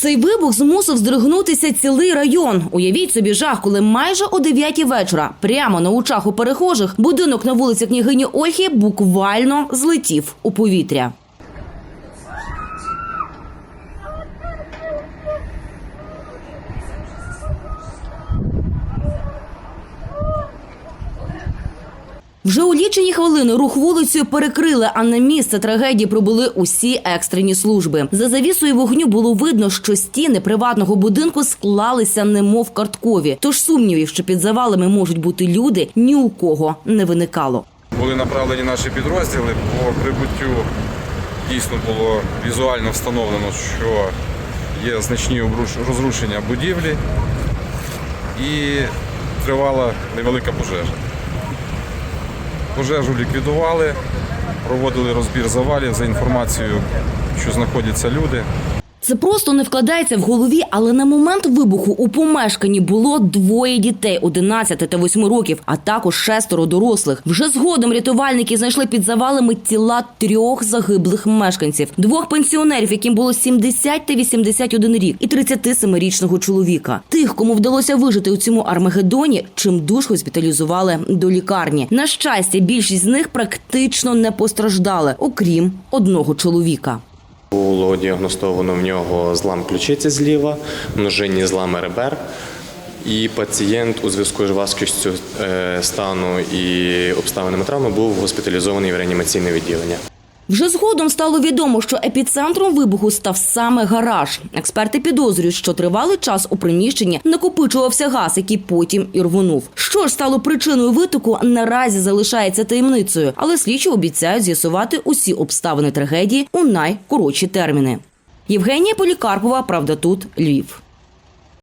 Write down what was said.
Цей вибух змусив здригнутися цілий район. Уявіть собі жах, коли майже о 9 вечора, прямо на очах у перехожих, будинок на вулиці княгині Ольхи буквально злетів у повітря. Вже у лічені хвилини рух вулицею перекрили, а на місце трагедії прибули усі екстрені служби. За завісою вогню було видно, що стіни приватного будинку склалися немов карткові. Тож сумнівів, що під завалами можуть бути люди, ні у кого не виникало. Були направлені наші підрозділи по прибуттю. Дійсно було візуально встановлено, що є значні розрушення будівлі і тривала невелика пожежа. Пожежу ліквідували, проводили розбір завалів за інформацією, що знаходяться люди. Це просто не вкладається в голові, але на момент вибуху у помешканні було двоє дітей 11 та 8 років, а також шестеро дорослих. Вже згодом рятувальники знайшли під завалами тіла трьох загиблих мешканців, двох пенсіонерів, яким було 70 та 81 рік, і 37-річного чоловіка. Тих, кому вдалося вижити у цьому армагеддоні, чим душ госпіталізували до лікарні. На щастя, більшість з них практично не постраждали, окрім одного чоловіка. Було діагностовано в нього злам ключиці зліва, множинні злами ребер. І пацієнт у зв'язку з важкістю е, стану і обставинами травми був госпіталізований в реанімаційне відділення. Вже згодом стало відомо, що епіцентром вибуху став саме гараж. Експерти підозрюють, що тривалий час у приміщенні накопичувався газ, який потім і рвонув. Що ж стало причиною витоку, наразі залишається таємницею, але слідчі обіцяють з'ясувати усі обставини трагедії у найкоротші терміни. Євгенія Полікарпова, правда, тут Львів.